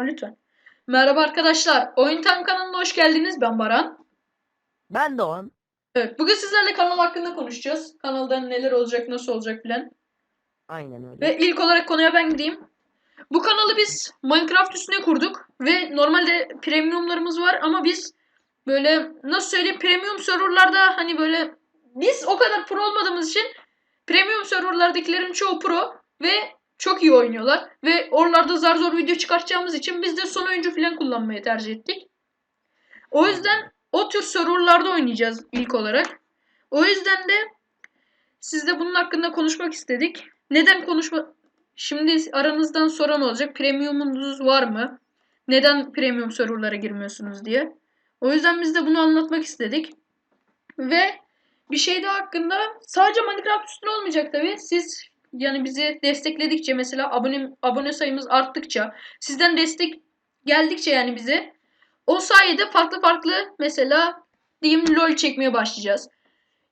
Lütfen. Merhaba arkadaşlar. Oyun Time kanalına hoş geldiniz. Ben Baran. Ben Doğan. Evet, bugün sizlerle kanal hakkında konuşacağız. Kanalda neler olacak, nasıl olacak filan. Aynen öyle. Ve ilk olarak konuya ben gideyim. Bu kanalı biz Minecraft üstüne kurduk ve normalde premiumlarımız var ama biz böyle nasıl söyleyeyim premium serverlarda hani böyle biz o kadar pro olmadığımız için premium serverlardakilerin çoğu pro ve çok iyi oynuyorlar ve oralarda zar zor video çıkartacağımız için biz de son oyuncu falan kullanmayı tercih ettik. O yüzden o tür serverlarda oynayacağız ilk olarak. O yüzden de sizle bunun hakkında konuşmak istedik. Neden konuşma... Şimdi aranızdan soran olacak. Premiumunuz var mı? Neden premium serverlara girmiyorsunuz diye. O yüzden biz de bunu anlatmak istedik. Ve bir şey daha hakkında sadece Minecraft üstüne olmayacak tabi. Siz yani bizi destekledikçe mesela abone abone sayımız arttıkça sizden destek geldikçe yani bize o sayede farklı farklı mesela diyeyim LoL çekmeye başlayacağız.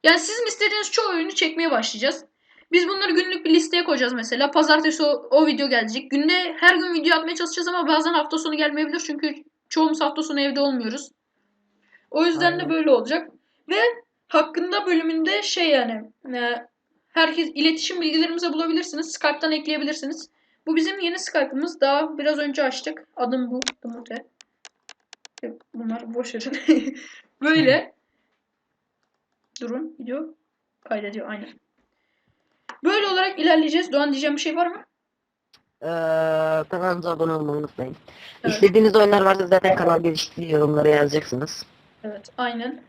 Yani sizin istediğiniz çoğu oyunu çekmeye başlayacağız. Biz bunları günlük bir listeye koyacağız mesela. Pazartesi o, o video gelecek. Günde her gün video atmaya çalışacağız ama bazen hafta sonu gelmeyebilir. Çünkü çoğumuz hafta sonu evde olmuyoruz. O yüzden de Aynen. böyle olacak. Ve hakkında bölümünde şey yani e, herkes iletişim bilgilerimizi bulabilirsiniz. Skype'tan ekleyebilirsiniz. Bu bizim yeni Skype'ımız. Daha biraz önce açtık. Adım bu. Dumute. Bunlar boş verin. Böyle. Durun. Video kaydediyor. Aynen. Böyle olarak ilerleyeceğiz. Doğan diyeceğim bir şey var mı? Ee, kanalımıza abone olmayı unutmayın. Evet. İstediğiniz oyunlar varsa zaten kanal geliştiği yorumlara yazacaksınız. Evet. Aynen.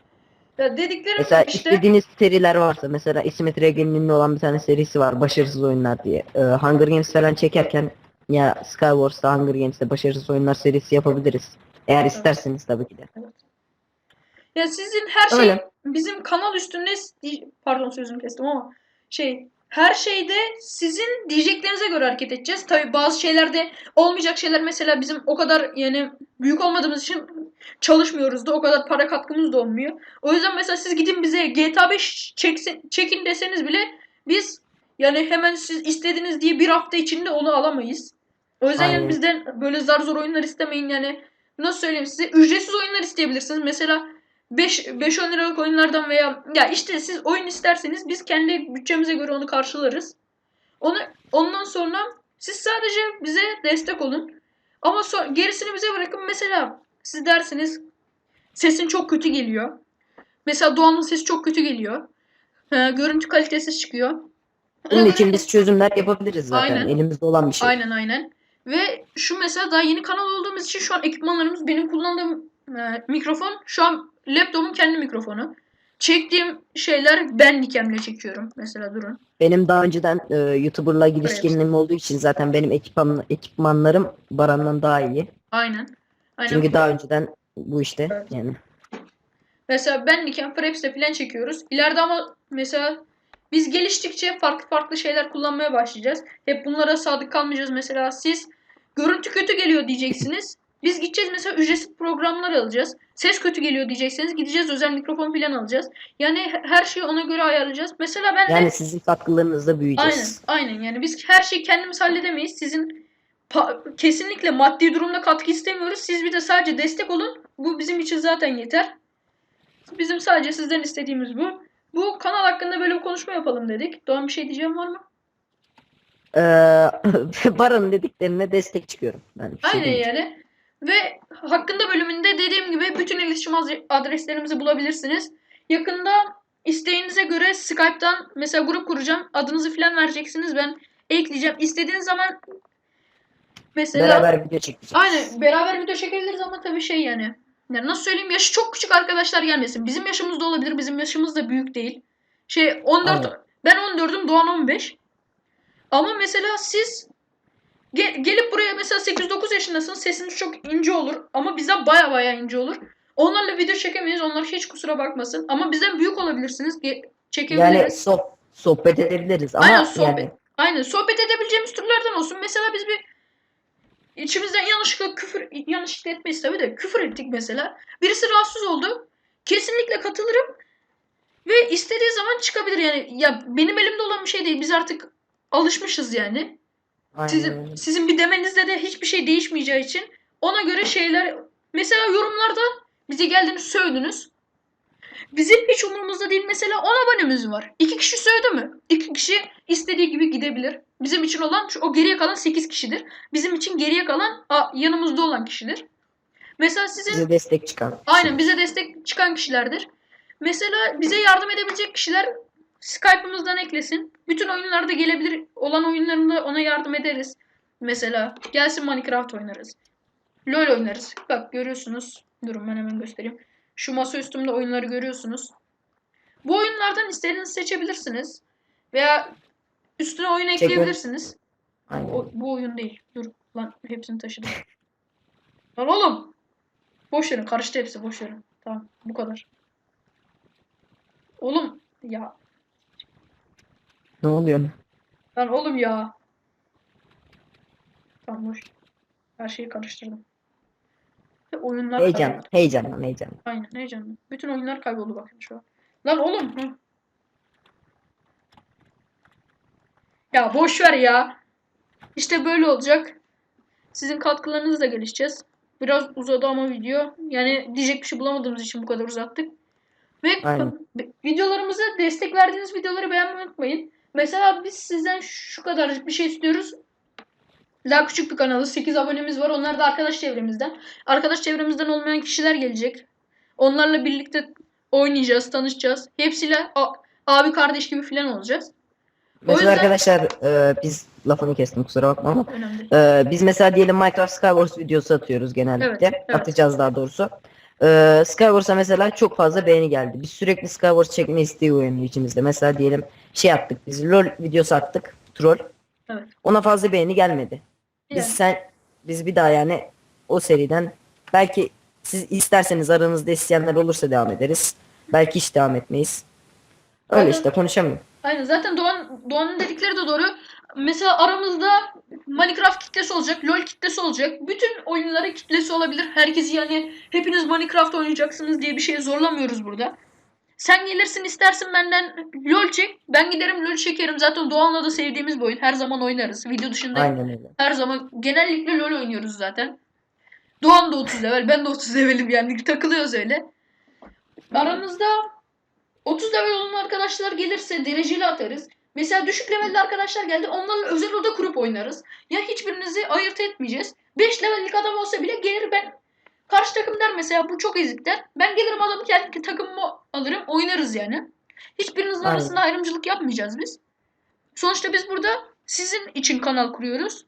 Ya dediklerim Mesela işte. istediğiniz seriler varsa mesela İsmet Regen'in olan bir tane serisi var başarısız oyunlar diye. Ee, Hunger Games falan çekerken ya Skywars'ta Hunger Games'te başarısız oyunlar serisi yapabiliriz. Eğer isterseniz tabii ki de. Ya sizin her şey Öyle. bizim kanal üstünde pardon sözümü kestim ama şey her şeyde sizin diyeceklerinize göre hareket edeceğiz. Tabii bazı şeylerde olmayacak şeyler mesela bizim o kadar yani büyük olmadığımız için çalışmıyoruz da o kadar para katkımız da olmuyor. O yüzden mesela siz gidin bize GTA 5 çeksin, çekin deseniz bile biz yani hemen siz istediniz diye bir hafta içinde onu alamayız. O yüzden yani bizden böyle zar zor oyunlar istemeyin yani. Nasıl söyleyeyim size? Ücretsiz oyunlar isteyebilirsiniz. Mesela 5 5 10 liralık oyunlardan veya ya işte siz oyun isterseniz biz kendi bütçemize göre onu karşılarız. Onu ondan sonra siz sadece bize destek olun. Ama so- gerisini bize bırakın. Mesela siz dersiniz sesin çok kötü geliyor. Mesela Doğan'ın sesi çok kötü geliyor. Ee, görüntü kalitesiz çıkıyor. Bunun için biz çözümler yapabiliriz zaten. Aynen. Elimizde olan bir şey. Aynen aynen. Ve şu mesela daha yeni kanal olduğumuz için şu an ekipmanlarımız benim kullandığım e, mikrofon şu an laptopun kendi mikrofonu. Çektiğim şeyler ben Nikem'le çekiyorum. Mesela durun. Benim daha önceden e, YouTuber'la ilişkinim olduğu için zaten benim ekipman, ekipmanlarım Baran'dan daha iyi. Aynen. Aynen. Çünkü daha önceden bu işte Evet. yani. Mesela ben Nikem Fraps'te falan çekiyoruz. İleride ama mesela biz geliştikçe farklı farklı şeyler kullanmaya başlayacağız. Hep bunlara sadık kalmayacağız. Mesela siz görüntü kötü geliyor diyeceksiniz. Biz gideceğiz mesela ücretsiz programlar alacağız. Ses kötü geliyor diyecekseniz gideceğiz özel mikrofon falan alacağız. Yani he- her şeyi ona göre ayarlayacağız. Mesela ben de Yani sizin katkılarınızla aynen büyüyeceğiz. aynen yani biz her şeyi kendimiz halledemeyiz. Sizin kesinlikle maddi durumda katkı istemiyoruz. Siz bir de sadece destek olun. Bu bizim için zaten yeter. Bizim sadece sizden istediğimiz bu. Bu kanal hakkında böyle bir konuşma yapalım dedik. Doğan bir şey diyeceğim var mı? Ee, Baran'ın dediklerine destek çıkıyorum. Ben şey Aynen demeyeceğim. yani. Ve hakkında bölümünde dediğim gibi bütün iletişim adre- adreslerimizi bulabilirsiniz. Yakında isteğinize göre Skype'tan mesela grup kuracağım. Adınızı falan vereceksiniz. Ben ekleyeceğim. İstediğiniz zaman mesela Beraber video çekeceğiz. Aynen beraber video çekebiliriz ama tabii şey yani. Yani nasıl söyleyeyim yaşı çok küçük arkadaşlar gelmesin. Bizim yaşımızda olabilir. Bizim yaşımız da büyük değil. Şey 14 Aynen. ben 14'üm Doğan 15. Ama mesela siz ge- gelip buraya mesela 8-9 yaşındasınız. Sesiniz çok ince olur ama bizden baya baya ince olur. Onlarla video çekemeyiz. Onlar hiç kusura bakmasın. Ama bizden büyük olabilirsiniz. Ge- çekebiliriz. Yani soh- sohbet edebiliriz ama Aynen, sohbet. yani Aynen sohbet edebileceğimiz türlerden olsun. Mesela biz bir içimizden yanlışlıkla küfür yanlışlıkla etmeyiz tabii de küfür ettik mesela. Birisi rahatsız oldu. Kesinlikle katılırım. Ve istediği zaman çıkabilir yani. Ya benim elimde olan bir şey değil. Biz artık alışmışız yani. Aynen Sizin öyle. sizin bir demenizde de hiçbir şey değişmeyeceği için ona göre şeyler mesela yorumlarda bize geldiniz sövdünüz. Bizim hiç umurumuzda değil. Mesela 10 abonemiz var. 2 kişi sövdü mü? 2 kişi istediği gibi gidebilir. Bizim için olan o geriye kalan 8 kişidir. Bizim için geriye kalan a, yanımızda olan kişidir. Mesela sizin Size destek çıkan. Aynen bize destek çıkan kişilerdir. Mesela bize yardım edebilecek kişiler Skype'ımızdan eklesin. Bütün oyunlarda gelebilir olan oyunlarında ona yardım ederiz. Mesela gelsin Minecraft oynarız. LoL oynarız. Bak görüyorsunuz. Durun ben hemen göstereyim. Şu masa üstümde oyunları görüyorsunuz. Bu oyunlardan istediğinizi seçebilirsiniz. Veya üstüne oyun Çekin. ekleyebilirsiniz. Aynen. O, bu oyun değil. Dur lan hepsini taşıdım. Lan oğlum. Boş verin karıştı hepsi boş verin. Tamam bu kadar. Oğlum ya. Ne oluyor? Lan oğlum ya. Tamam boş. Her şeyi karıştırdım. Ve oyunlar Heyecan. kayboldu. Heyecandan heyecan. Aynen heyecanlı. Bütün oyunlar kayboldu bakın şu an. Lan oğlum. Hı. Ya boş ver ya. İşte böyle olacak. Sizin katkılarınızla gelişeceğiz. Biraz uzadı ama video. Yani diyecek bir şey bulamadığımız için bu kadar uzattık. Ve Aynen. videolarımızı destek verdiğiniz videoları beğenmeyi unutmayın. Mesela biz sizden şu kadarcık bir şey istiyoruz. Daha küçük bir kanalı. 8 abonemiz var. Onlar da arkadaş çevremizden. Arkadaş çevremizden olmayan kişiler gelecek. Onlarla birlikte oynayacağız, tanışacağız. Hepsiyle abi kardeş gibi falan olacağız. Mesela yüzden- arkadaşlar e, biz lafını kestim kusura bakma ama e, biz mesela diyelim Minecraft Skywars videosu atıyoruz genellikle. Evet, evet. Atacağız daha doğrusu. E, Skywars'a mesela çok fazla beğeni geldi. Biz sürekli Skywars çekme isteği uyanıyor içimizde. Mesela diyelim şey attık biz LoL videosu attık. Troll. Evet. Ona fazla beğeni gelmedi. Biz Yani. sen biz bir daha yani o seriden belki siz isterseniz aranızda isteyenler olursa devam ederiz. Belki hiç devam etmeyiz. Öyle Aynen. işte konuşamıyorum. Aynen zaten Doğan Doğan'ın dedikleri de doğru. Mesela aramızda Minecraft kitlesi olacak, LoL kitlesi olacak. Bütün oyunların kitlesi olabilir. Herkesi yani hepiniz Minecraft oynayacaksınız diye bir şeye zorlamıyoruz burada. Sen gelirsin istersin benden LoL çek. Ben giderim LoL çekerim. Zaten Doğan'la da sevdiğimiz bir oyun. Her zaman oynarız. Video dışında Aynen öyle. her zaman genellikle LoL oynuyoruz zaten. Doğan da 30 level, ben de 30 levelim yani takılıyoruz öyle. Aranızda 30 level olan arkadaşlar gelirse dereceli atarız. Mesela düşük levelli arkadaşlar geldi onlarla özel oda kurup oynarız. Ya hiçbirinizi ayırt etmeyeceğiz. 5 levellik adam olsa bile gelir ben karşı takım der mesela bu çok ezik der. Ben gelirim adamı kendi takımımı alırım oynarız yani. Hiçbirinizin Aynen. arasında ayrımcılık yapmayacağız biz. Sonuçta biz burada sizin için kanal kuruyoruz.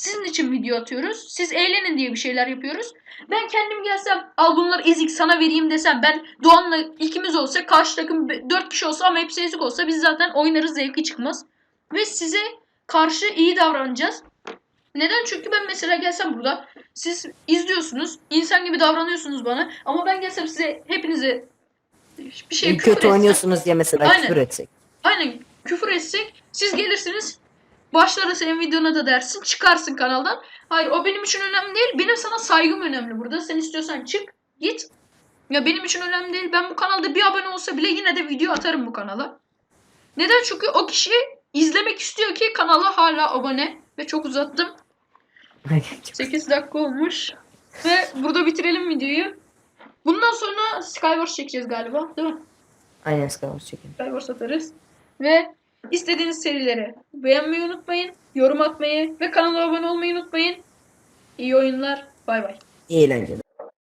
Sizin için video atıyoruz. Siz eğlenin diye bir şeyler yapıyoruz. Ben kendim gelsem al bunlar ezik sana vereyim desem ben Doğan'la ikimiz olsa karşı takım 4 kişi olsa ama hepsi ezik olsa biz zaten oynarız zevki çıkmaz. Ve size karşı iyi davranacağız. Neden? Çünkü ben mesela gelsem burada siz izliyorsunuz insan gibi davranıyorsunuz bana ama ben gelsem size hepinize bir şey küfür Kötü etsem- oynuyorsunuz diye mesela Aynen. küfür etsek. Aynen küfür etsek siz gelirsiniz başlarım senin videona da dersin çıkarsın kanaldan. Hayır o benim için önemli değil. Benim sana saygım önemli burada. Sen istiyorsan çık git. Ya benim için önemli değil. Ben bu kanalda bir abone olsa bile yine de video atarım bu kanala. Neden? Çünkü o kişi izlemek istiyor ki kanala hala abone. Ve çok uzattım. 8 dakika olmuş. Ve burada bitirelim videoyu. Bundan sonra Skywars çekeceğiz galiba. Değil mi? Aynen Skywars çekin. Skywars atarız. Ve istediğiniz serileri beğenmeyi unutmayın. Yorum atmayı ve kanala abone olmayı unutmayın. İyi oyunlar. Bay bay. İyi eğlenceler.